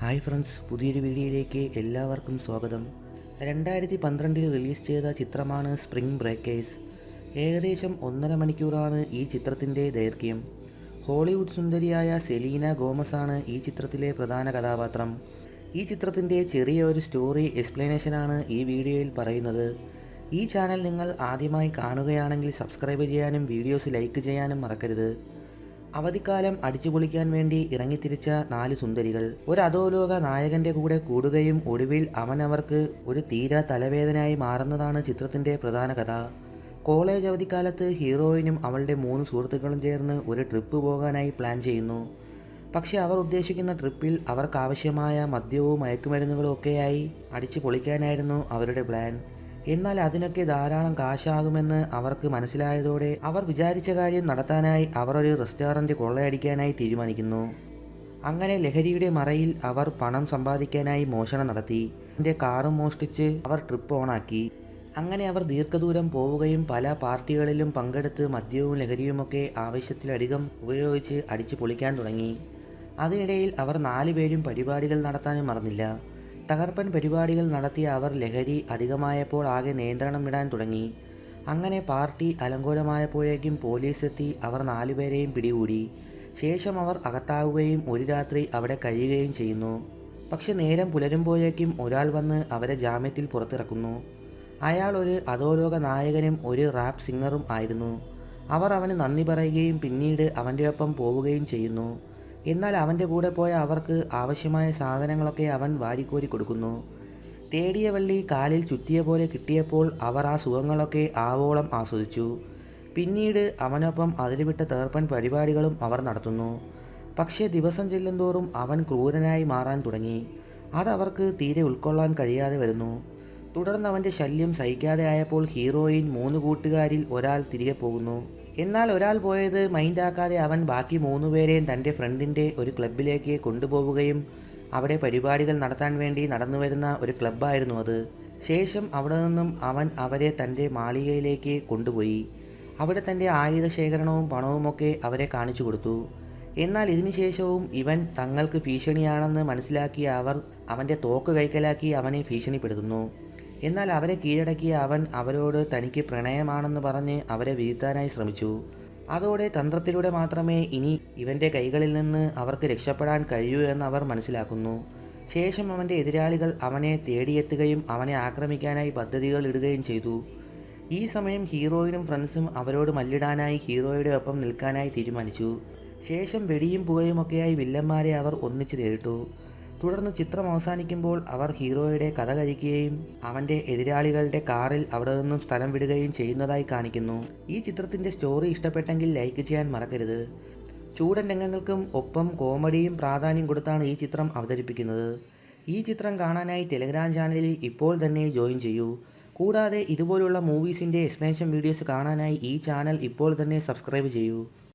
Hi friends പുതിയൊരു വീഡിയോയിലേക്ക് എല്ലാവർക്കും സ്വാഗതം. രണ്ടായിരത്തി പന്ത്രണ്ടിൽ റിലീസ് ചെയ്ത ചിത്രമാണ് സ്പ്രിംഗ് ബ്രേക്കേഴ്സ്. ഏകദേശം ഒന്നര മണിക്കൂറാണ് ഈ ചിത്രത്തിന്റെ ദൈർഘ്യം. ഹോളിവുഡ് സുന്ദരിയായ സെലീന ഗോമസാണ് ഈ ചിത്രത്തിലെ പ്രധാന കഥാപാത്രം. ഈ ചിത്രത്തിന്റെ ചെറിയ ഒരു സ്റ്റോറി എക്സ്പ്ലനേഷനാണ് ഈ വീഡിയോയിൽ പറയുന്നത്. ഈ ചാനൽ നിങ്ങൾ ആദ്യമായി കാണുകയാണെങ്കിൽ സബ്സ്ക്രൈബ് ചെയ്യാനും വീഡിയോസ് ലൈക്ക് ചെയ്യാനും മറക്കരുത്. അവധിക്കാലം അടിച്ചുപൊളിക്കാൻ വേണ്ടി ഇറങ്ങിത്തിരിച്ച നാല് സുന്ദരികൾ. ഒരു അധോലോക നായകന്റെ കൂടെ കൂടുകയും ഒടുവിൽ അവൻ അവർക്ക് ഒരു തീരാ തലവേദനയായി മാറുന്നതാണ് ചിത്രത്തിന്റെ പ്രധാന കഥ. കോളേജ് അവധിക്കാലത്ത് ഹീറോയിനും അവളുടെ മൂന്ന് സുഹൃത്തുക്കളും ചേർന്ന് ഒരു ട്രിപ്പ് പോകാനായി പ്ലാൻ ചെയ്യുന്നു. പക്ഷേ അവർ ഉദ്ദേശിക്കുന്ന ട്രിപ്പിൽ അവർക്കാവശ്യമായ മദ്യവും മയക്കുമരുന്നുകളും ഒക്കെയായി അടിച്ചു പൊളിക്കാനായിരുന്നു അവരുടെ പ്ലാൻ. എന്നാൽ അതിനൊക്കെ ധാരാളം കാശാകുമെന്ന് അവർക്ക് മനസ്സിലായതോടെ അവർ വിചാരിച്ച കാര്യം നടത്താനായി അവർ ഒരു റെസ്റ്റോറന്റ് കൊള്ളയടിക്കാനായി തീരുമാനിക്കുന്നു. അങ്ങനെ ലഹരിയുടെ മറയിൽ അവർ പണം സമ്പാദിക്കാനായി മോഷണം നടത്തി. എന്റെ കാറും മോഷ്ടിച്ച് അവർ ട്രിപ്പ് ഓണാക്കി. അങ്ങനെ അവർ ദീർഘദൂരം പോവുകയും പല പാർട്ടികളിലും പങ്കെടുത്ത് മദ്യവും ലഹരിയുമൊക്കെ ആവശ്യത്തിലധികം ഉപയോഗിച്ച് അടിച്ചു പൊളിക്കാൻ തുടങ്ങി. അതിനിടയിൽ അവർ നാലുപേരും പരിപാടികൾ നടത്താനും മറന്നില്ല. തകർപ്പൻ പരിപാടികൾ നടത്തിയ അവർ ലഹരി അധികമായപ്പോൾ ആകെ നിയന്ത്രണം വിടാൻ തുടങ്ങി. അങ്ങനെ പാർട്ടി അലങ്കോലമായപ്പോഴേക്കും പോലീസ് എത്തി അവർ നാലുപേരെയും പിടികൂടി. ശേഷം അവർ അകത്താവുകയും ഒരു രാത്രി അവിടെ കഴിയുകയും ചെയ്യുന്നു. പക്ഷെ നേരം പുലരുമ്പോഴേക്കും ഒരാൾ വന്ന് അവരെ ജാമ്യത്തിൽ പുറത്തിറക്കുന്നു. അയാൾ ഒരു അധോലോക നായകനും ഒരു റാപ്പ് സിംഗറും ആയിരുന്നു. അവർ അവന് നന്ദി പറയുകയും പിന്നീട് അവന്റെ ഒപ്പം പോവുകയും ചെയ്യുന്നു. എന്നാൽ അവന്റെ കൂടെ പോയ അവർക്ക് ആവശ്യമായ സാധനങ്ങളൊക്കെ അവൻ വാരിക്കോരി കൊടുക്കുന്നു. തേടിയ വള്ളി കാലിൽ ചുറ്റിയ പോലെ കിട്ടിയപ്പോൾ അവർ ആ സുഖങ്ങളൊക്കെ ആവോളം ആസ്വദിച്ചു. പിന്നീട് അവനൊപ്പം അതിരുവിട്ട തേർപ്പൻ പരിപാടികളും അവർ നടത്തുന്നു. പക്ഷേ ദിവസം ചെല്ലുന്തോറും അവൻ ക്രൂരനായി മാറാൻ തുടങ്ങി. അതവർക്ക് തീരെ ഉൾക്കൊള്ളാൻ കഴിയാതെ വരുന്നു. തുടർന്ന് അവന്റെ ശല്യം സഹിക്കാതെ ആയപ്പോൾ ഹീറോയിൻ മൂന്ന് കൂട്ടുകാരിൽ ഒരാൾ തിരികെ പോകുന്നു. എന്നാൽ ഒരാൾ പോയത് മൈൻഡാക്കാതെ അവൻ ബാക്കി മൂന്നുപേരെയും തന്റെ ഫ്രണ്ടിന്റെ ഒരു ക്ലബിലേക്ക് കൊണ്ടുപോവുകയും അവിടെ പരിപാടികൾ നടത്താൻ വേണ്ടി നടന്നു വരുന്ന ഒരു ക്ലബ്ബായിരുന്നു അത്. ശേഷം അവിടെ നിന്നും അവൻ അവരെ തന്റെ മാളികയിലേക്ക് കൊണ്ടുപോയി. അവിടെ തന്റെ ആയുധ ശേഖരണവും പണവുമൊക്കെ അവരെ കാണിച്ചു കൊടുത്തു. എന്നാൽ ഇതിനുശേഷവും ഇവൻ തങ്ങൾക്ക് ഭീഷണിയാണെന്ന് മനസ്സിലാക്കിയ അവർ അവന്റെ തോക്ക് കൈക്കലാക്കി അവനെ ഭീഷണിപ്പെടുത്തുന്നു. എന്നാൽ അവരെ കീഴടക്കിയ അവൻ അവരോട് തനിക്ക് പ്രണയമാണെന്ന് പറഞ്ഞ് അവരെ വീഴ്ത്താനായി ശ്രമിച്ചു. അതോടെ തന്ത്രത്തിലൂടെ മാത്രമേ ഇനി ഇവന്റെ കൈകളിൽ നിന്ന് അവർക്ക് രക്ഷപ്പെടാൻ കഴിയൂ എന്ന് അവർ മനസ്സിലാക്കുന്നു. ശേഷം അവന്റെ എതിരാളികൾ അവനെ തേടിയെത്തുകയും അവനെ ആക്രമിക്കാനായി പദ്ധതികൾ ഇടുകയും ചെയ്തു. ഈ സമയം ഹീറോയിനും ഫ്രണ്ട്സും അവരോട് മല്ലിടാനായി ഹീറോയുടെ ഒപ്പം നിൽക്കാനായി തീരുമാനിച്ചു. ശേഷം വെടിയും പുകയുമൊക്കെയായി വില്ലന്മാരെ അവർ ഒന്നിച്ചു നേരിട്ടു. തുടർന്ന് ചിത്രം അവസാനിക്കുമ്പോൾ അവർ ഹീറോയുടെ കഥ കഴിക്കുകയും അവന്റെ എതിരാളികളുടെ കാറിൽ അവിടെ നിന്നും സ്ഥലം വിടുകയും ചെയ്യുന്നതായി കാണിക്കുന്നു. ഈ ചിത്രത്തിന്റെ സ്റ്റോറി ഇഷ്ടപ്പെട്ടെങ്കിൽ ലൈക്ക് ചെയ്യാൻ മറക്കരുത്. ചൂടൻ രംഗങ്ങൾക്കും ഒപ്പം കോമഡിയും പ്രാധാന്യം കൊടുത്താണ് ഈ ചിത്രം അവതരിപ്പിക്കുന്നത്. ഈ ചിത്രം കാണാനായി ടെലിഗ്രാം ചാനലിൽ ഇപ്പോൾ തന്നെ ജോയിൻ ചെയ്യൂ. കൂടാതെ ഇതുപോലുള്ള മൂവീസിന്റെ എക്സ്പെൻഷൻ വീഡിയോസ് കാണാനായി ഈ ചാനൽ ഇപ്പോൾ തന്നെ സബ്സ്ക്രൈബ് ചെയ്യൂ.